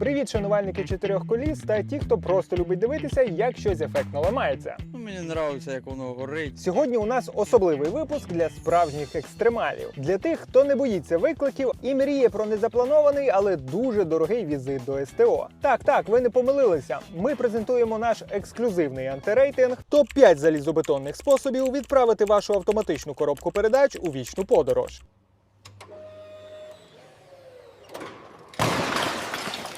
Привіт, шанувальники чотирьох коліс та ті, хто просто любить дивитися, як щось ефектно ламається. Ну, мені подобається, як воно горить. Сьогодні у нас особливий випуск для справжніх екстремалів, для тих, хто не боїться викликів і мріє про незапланований, але дуже дорогий візит до СТО. Так, так, ви не помилилися. Ми презентуємо наш ексклюзивний антирейтинг топ 5 залізобетонних способів відправити вашу автоматичну коробку передач у вічну подорож.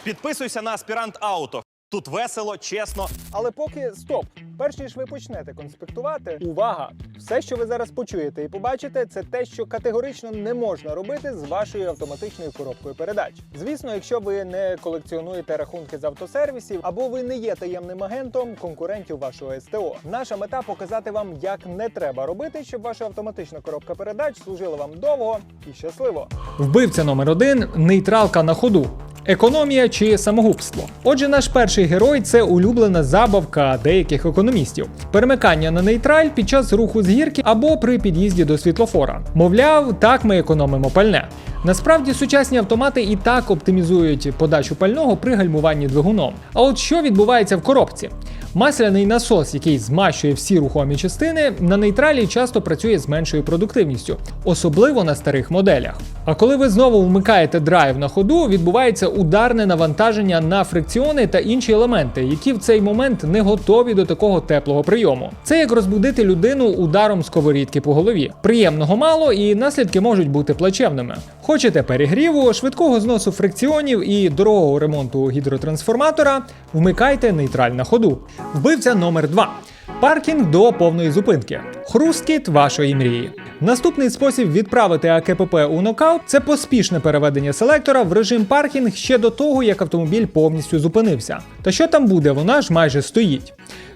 Підписуйся на аспірант Ауто. Тут весело, чесно. Але поки стоп. Перш ніж ви почнете конспектувати, увага! Все, що ви зараз почуєте і побачите, це те, що категорично не можна робити з вашою автоматичною коробкою передач. Звісно, якщо ви не колекціонуєте рахунки з автосервісів або ви не є таємним агентом конкурентів вашого СТО. Наша мета показати вам, як не треба робити, щоб ваша автоматична коробка передач служила вам довго і щасливо. Вбивця номер один нейтралка на ходу. Економія чи самогубство. Отже, наш перший герой це улюблена забавка деяких економістів. Перемикання на нейтраль під час руху з гірки або при під'їзді до світлофора. Мовляв, так ми економимо пальне. Насправді сучасні автомати і так оптимізують подачу пального при гальмуванні двигуном. А от що відбувається в коробці? Масляний насос, який змащує всі рухомі частини, на нейтралі часто працює з меншою продуктивністю, особливо на старих моделях. А коли ви знову вмикаєте драйв на ходу, відбувається ударне навантаження на фрикціони та інші елементи, які в цей момент не готові до такого теплого прийому. Це як розбудити людину ударом сковорідки по голові. Приємного мало і наслідки можуть бути плачевними. Хочете перегріву, швидкого зносу фрикціонів і дорогого ремонту гідротрансформатора, вмикайте нейтраль на ходу. Вбивця номер 2 Паркінг до повної зупинки. Хрусткіт вашої мрії. Наступний спосіб відправити АКПП у нокаут це поспішне переведення селектора в режим паркінг ще до того, як автомобіль повністю зупинився. Та що там буде, вона ж майже стоїть.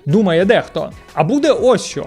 Думає дехто. А буде ось що.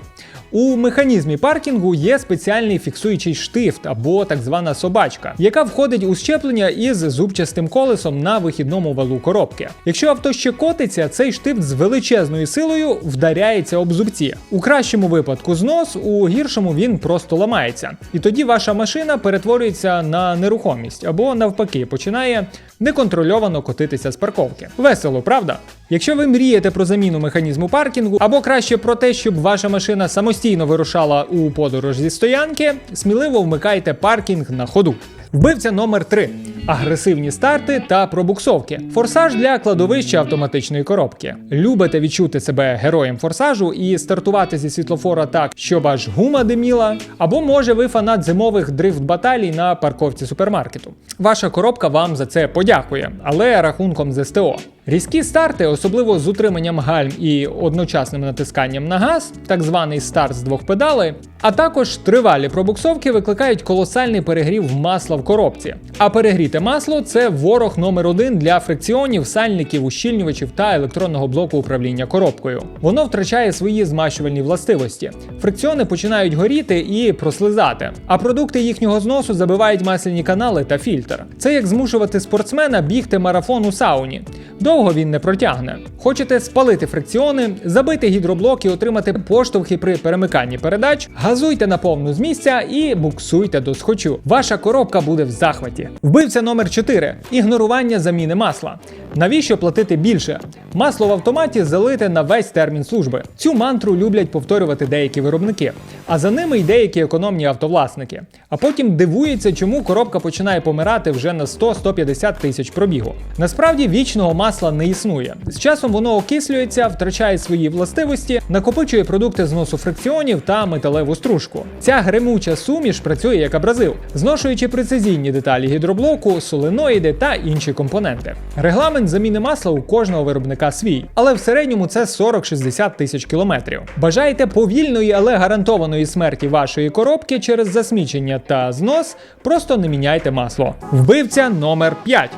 У механізмі паркінгу є спеціальний фіксуючий штифт або так звана собачка, яка входить у щеплення із зубчастим колесом на вихідному валу коробки. Якщо авто ще котиться, цей штифт з величезною силою вдаряється об зубці. У кращому випадку знос, у гіршому він просто ламається. І тоді ваша машина перетворюється на нерухомість або навпаки починає неконтрольовано котитися з парковки. Весело, правда? Якщо ви мрієте про заміну механізму паркінгу, або краще про те, щоб ваша машина самостійно вирушала у подорож зі стоянки, сміливо вмикайте паркінг на ходу. Вбивця номер 3 агресивні старти та пробуксовки. Форсаж для кладовища автоматичної коробки. Любите відчути себе героєм форсажу і стартувати зі світлофора так, щоб аж гума диміла. Або може ви фанат зимових дрифт баталій на парковці супермаркету. Ваша коробка вам за це подякує, але рахунком з СТО. Різкі старти, особливо з утриманням гальм і одночасним натисканням на газ, так званий старт з двох педалей, а також тривалі пробуксовки викликають колосальний перегрів масла в коробці. А перегріте масло це ворог номер один для фрикціонів, сальників, ущільнювачів та електронного блоку управління коробкою. Воно втрачає свої змащувальні властивості. Фрикціони починають горіти і прослизати, а продукти їхнього зносу забивають масляні канали та фільтр. Це як змушувати спортсмена бігти марафон у сауні. Довго він не протягне. Хочете спалити фрикціони, забити гідроблок і отримати поштовхи при перемиканні передач, газуйте на повну з місця і буксуйте до схочу. Ваша коробка буде в захваті. Вбивця номер 4 ігнорування заміни масла. Навіщо платити більше? Масло в автоматі залите на весь термін служби. Цю мантру люблять повторювати деякі виробники, а за ними й деякі економні автовласники. А потім дивуються, чому коробка починає помирати вже на 100-150 тисяч пробігу. Насправді вічного масла не існує. З часом воно окислюється, втрачає свої властивості, накопичує продукти зносу фрикціонів та металеву стружку. Ця гремуча суміш працює як абразив, зношуючи прецизійні деталі гідроблоку, соленоїди та інші компоненти. Регламент заміни масла у кожного виробника свій, але в середньому це 40-60 тисяч кілометрів. Бажаєте повільної, але гарантованої смерті вашої коробки через засмічення та знос, просто не міняйте масло. Вбивця номер 5.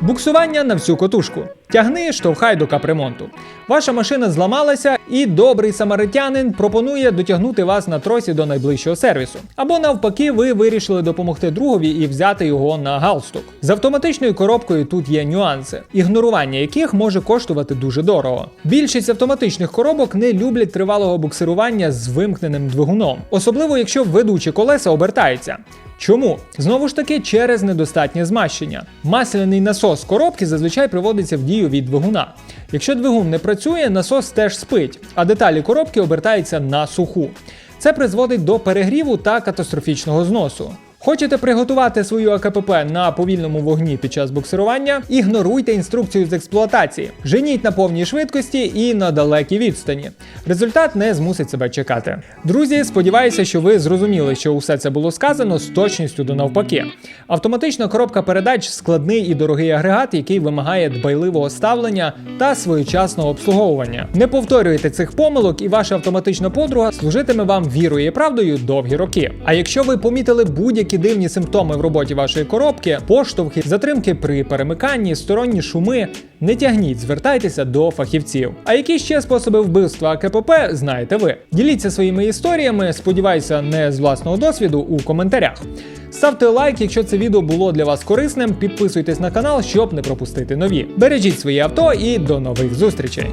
Буксування на всю котушку. Тягни, штовхай до капремонту. Ваша машина зламалася, і добрий самаритянин пропонує дотягнути вас на тросі до найближчого сервісу. Або навпаки, ви вирішили допомогти другові і взяти його на галстук. З автоматичною коробкою тут є нюанси, ігнорування яких може коштувати дуже дорого. Більшість автоматичних коробок не люблять тривалого буксирування з вимкненим двигуном, особливо якщо ведучі колеса обертаються. Чому? Знову ж таки, через недостатнє змащення. Масляний насос коробки зазвичай приводиться в дію від двигуна. Якщо двигун не працює, насос теж спить, а деталі коробки обертаються на суху. Це призводить до перегріву та катастрофічного зносу. Хочете приготувати свою АКПП на повільному вогні під час буксирування? Ігноруйте інструкцію з експлуатації, женіть на повній швидкості і на далекій відстані. Результат не змусить себе чекати. Друзі, сподіваюся, що ви зрозуміли, що усе це було сказано з точністю до навпаки. Автоматична коробка передач складний і дорогий агрегат, який вимагає дбайливого ставлення та своєчасного обслуговування. Не повторюйте цих помилок, і ваша автоматична подруга служитиме вам вірою і правдою довгі роки. А якщо ви помітили будь-які дивні симптоми в роботі вашої коробки, поштовхи, затримки при перемиканні, сторонні шуми, не тягніть, звертайтеся до фахівців. А які ще способи вбивства КПП знаєте ви? Діліться своїми історіями, сподіваюся, не з власного досвіду у коментарях. Ставте лайк, якщо це відео було для вас корисним. Підписуйтесь на канал, щоб не пропустити нові. Бережіть своє авто і до нових зустрічей.